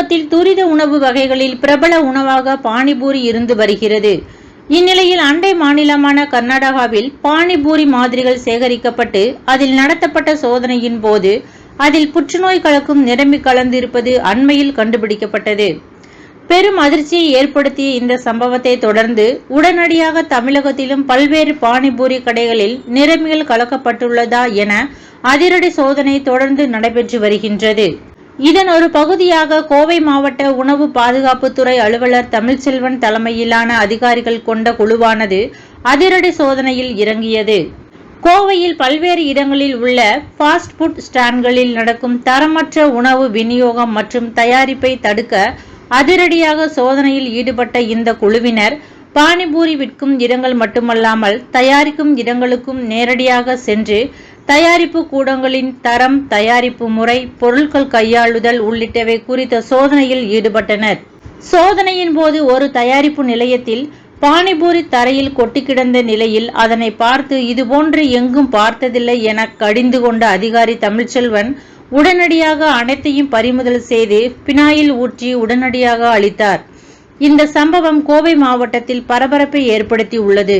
தமிழகத்தில் துரித உணவு வகைகளில் பிரபல உணவாக பானிபூரி இருந்து வருகிறது. இந்நிலையில் அண்டை மாநிலமான கர்நாடகாவில் பானிபூரி மாதிரிகள் சேகரிக்கப்பட்டு அதில் நடத்தப்பட்ட சோதனையின் போது அதில் புற்றுநோய் கலக்கும் நிரம்பி கலந்திருப்பது அண்மையில் கண்டுபிடிக்கப்பட்டது. பெரும் அதிர்ச்சியை ஏற்படுத்திய இந்த சம்பவத்தை தொடர்ந்து உடனடியாக தமிழகத்திலும் பல்வேறு பானிபூரி கடைகளில் நிரம்பிகள் கலக்கப்பட்டுள்ளதா என அதிரடி சோதனை தொடர்ந்து நடைபெற்று வருகின்றது. இதன் ஒரு பகுதியாக கோவை மாவட்ட உணவு பாதுகாப்புத்துறை அலுவலர் தமிழ்ச்செல்வன் தலைமையிலான அதிகாரிகள் கொண்ட குழுவானது அதிரடி சோதனையில் இறங்கியது. கோவையில் பல்வேறு இடங்களில் உள்ள ஃபாஸ்ட் ஃபுட் ஸ்டாண்ட்களில் நடக்கும் தரமற்ற உணவு விநியோகம் மற்றும் தயாரிப்பை தடுக்க அதிரடியாக சோதனையில் ஈடுபட்ட இந்த குழுவினர் பானிபூரி விற்கும் இடங்கள் மட்டுமல்லாமல் தயாரிக்கும் இடங்களுக்கும் நேரடியாக சென்று தயாரிப்பு கூடங்களின் தரம் தயாரிப்பு முறை பொருட்கள் கையாளுதல் உள்ளிட்டவை குறித்த சோதனையில் ஈடுபட்டனர். சோதனையின் போது ஒரு தயாரிப்பு நிலையத்தில் பானிபூரி தரையில் கொட்டி கிடந்த நிலையில் அதனை பார்த்து இதுபோன்று எங்கும் பார்த்ததில்லை என கடிந்து கொண்ட அதிகாரி தமிழ்ச்செல்வன் உடனடியாக அனைத்தையும் பறிமுதல் செய்து பினாயில் ஊற்றி உடனடியாக அளித்தார். இந்த சம்பவம் கோவை மாவட்டத்தில் பரபரப்பை ஏற்படுத்தி உள்ளது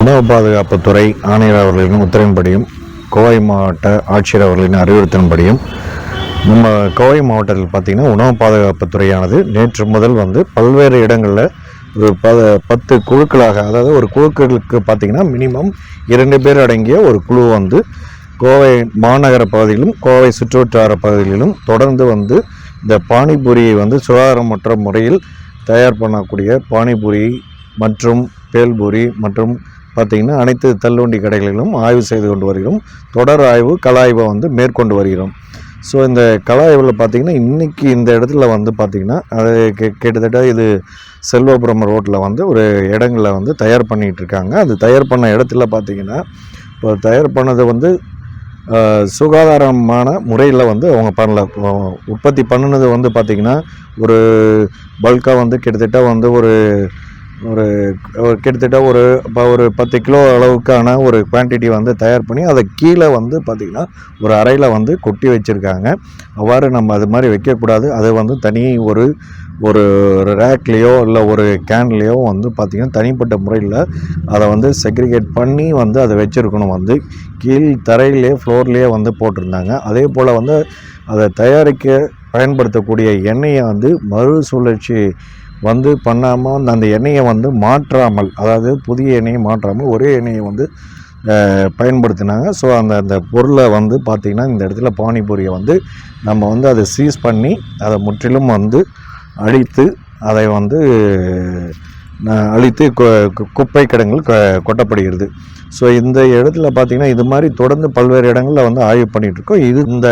உணவு பாதுகாப்புத்துறை ஆணையர் அவர்களின் உத்தரவின்படியும் கோவை மாவட்ட ஆட்சியர் அவர்களின் அறிவுறுத்தின்படியும் நம்ம கோவை மாவட்டத்தில் பார்த்திங்கன்னா உணவு பாதுகாப்பு துறையானது நேற்று முதல் வந்து பல்வேறு இடங்களில் ஒரு ப பத்து குழுக்களாக அதாவது ஒரு குழுக்களுக்கு பார்த்திங்கன்னா மினிமம் இரண்டு பேர் அடங்கிய ஒரு குழு வந்து கோவை மாநகர பகுதியிலும் கோவை சுற்றுவட்டார பகுதிகளிலும் தொடர்ந்து வந்து இந்த பானிபூரியை வந்து சுகாதாரமற்ற முறையில் தயார் பண்ணக்கூடிய பானிபூரி மற்றும் பேல்பூரி மற்றும் பார்த்திங்கன்னா அனைத்து தள்ளுவண்டி கடைகளிலும் ஆய்வு செய்து கொண்டு வருகிறோம். தொடர் ஆய்வு கலாய்வை வந்து மேற்கொண்டு வருகிறோம். ஸோ இந்த கலாய்வில் பார்த்திங்கன்னா இன்றைக்கி இந்த இடத்துல வந்து பார்த்திங்கன்னா அது கிட்டத்தட்ட இது செல்வபுரம் ரோட்டில் வந்து ஒரு இடங்களை வந்து தயார் பண்ணிகிட்டு இருக்காங்க. அது தயார் பண்ண இடத்துல பார்த்திங்கன்னா இப்போ தயார் பண்ணது வந்து சுகாதாரமான முறையில் வந்து அவங்க பண்ணல. உற்பத்தி பண்ணினது வந்து பார்த்திங்கன்னா ஒரு பல்காக வந்து கிட்டத்தட்ட வந்து ஒரு ஒரு கிட்டத்தட்ட ஒரு இப்போ ஒரு பத்து கிலோ அளவுக்கான ஒரு குவான்டிட்டி வந்து தயார் பண்ணி அதை கீழே வந்து பார்த்திங்கன்னா ஒரு அறையில் வந்து கொட்டி வச்சுருக்காங்க. அவ்வாறு நம்ம அது மாதிரி வைக்கக்கூடாது. அது வந்து தனி ஒரு ஒரு ரேக்லேயோ இல்லை ஒரு கேன்லேயோ வந்து பார்த்திங்கன்னா தனிப்பட்ட முறையில் அதை வந்து செக்ரிகேட் பண்ணி வந்து அதை வச்சுருக்கணும் வந்து. கீழ் தரையிலே ஃப்ளோர்லேயே வந்து போட்டிருந்தாங்க. அதே போல் வந்து அதை தயாரிக்க பயன்படுத்தக்கூடிய எண்ணெயை வந்து மறுசுழற்சி வந்து பண்ணாமல் அந்த எண்ணெயை வந்து மாற்றாமல் அதாவது புதிய எண்ணெயை மாற்றாமல் ஒரே எண்ணெயை வந்து பயன்படுத்தினாங்க. ஸோ அந்த அந்த பொருளை வந்து பார்த்திங்கன்னா இந்த இடத்துல பானிபூரியை வந்து நம்ம வந்து அதை சீஸ் பண்ணி அதை முற்றிலும் வந்து அழித்து அதை வந்து அழித்து கு- குப்பை கிடங்கள் கொ- கொட்டப்படுகிறது. ஸோ இந்த இடத்துல பார்த்திங்கன்னா இது மாதிரி தொடர்ந்து பல்வேறு இடங்களில் வந்து ஆய்வு பண்ணிகிட்ருக்கோம் இது இந்த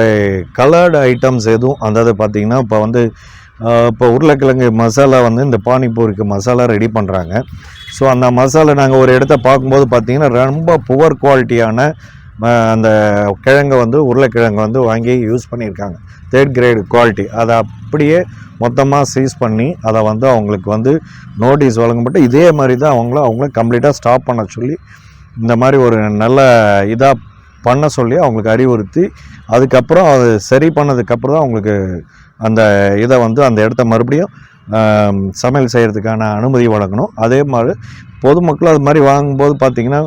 கலர்டு ஐட்டம்ஸ் எதுவும் அதாவது பார்த்திங்கன்னா இப்போ வந்து இப்போ உருளைக்கிழங்கு மசாலா வந்து இந்த பானிபூரிக்கு மசாலா ரெடி பண்ணுறாங்க ஸோ அந்த மசாலா நாங்கள் ஒரு இடத்த பார்க்கும்போது பார்த்திங்கன்னா ரொம்ப புவர் குவாலிட்டியான அந்த கிழங்கை வந்து உருளைக்கிழங்கு வந்து வாங்கி யூஸ் பண்ணியிருக்காங்க. தேர்ட் கிரேடு குவாலிட்டி அதை அப்படியே மொத்தமாக சீஸ் பண்ணி அதை வந்து அவங்களுக்கு வந்து நோட்டீஸ் வழங்கப்பட்டு இதே மாதிரி தான் அவங்கள அவங்கள கம்ப்ளீட்டாக ஸ்டாப் பண்ண சொல்லி இந்த மாதிரி ஒரு நல்ல இதாக பண்ண சொல்லி அவங்களுக்கு அறிவுறுத்தி அதுக்கப்புறம் அது சரி பண்ணதுக்கப்புறம் தான் அவங்களுக்கு அந்த இதை வந்து அந்த இடத்த மறுபடியும் சமையல் செய்கிறதுக்கான அனுமதி வழங்கணும். அதே மாதிரி பொதுமக்கள் அது மாதிரி வாங்கும்போது பார்த்திங்கன்னா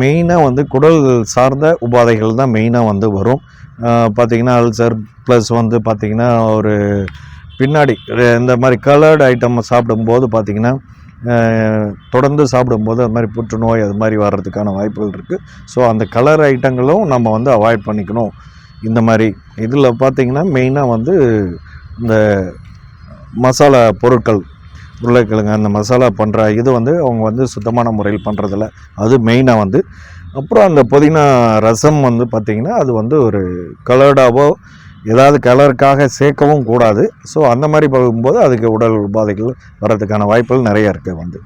மெயினாக வந்து குடல் சார்ந்த உபாதைகள் தான் மெயினாக வந்து வரும். பார்த்திங்கன்னா அல்சர் ப்ளஸ் வந்து பார்த்திங்கன்னா ஒரு பின்னாடி இந்த மாதிரி கலர்டு ஐட்டம் சாப்பிடும்போது பார்த்திங்கன்னா தொடர்ந்து சாப்பிடும்போது அது மாதிரி புற்றுநோய் அது மாதிரி வர்றதுக்கான வாய்ப்புகள் இருக்குது ஸோ அந்த கலர் ஐட்டங்களும் நம்ம வந்து அவாய்ட் பண்ணிக்கணும். இந்த மாதிரி. இதில் பார்த்திங்கன்னா மெயினாக வந்து இந்த மசாலா பொருட்கள் உருளைக்கிழங்கு அந்த மசாலா பண்ணுற இது வந்து அவங்க வந்து சுத்தமான முறையில் பண்ணுறதில்ல அது மெயினாக வந்து. அப்புறம் அந்த புதினா ரசம் வந்து பார்த்திங்கன்னா அது வந்து ஒரு கலர்டாவோ ஏதாவது கலருக்காக சேர்க்கவும் கூடாது. ஸோ அந்த மாதிரி போகும்போது அதுக்கு உடல் உபாதைகள் வர்றதுக்கான வாய்ப்புகள் நிறைய இருக்குது வந்து.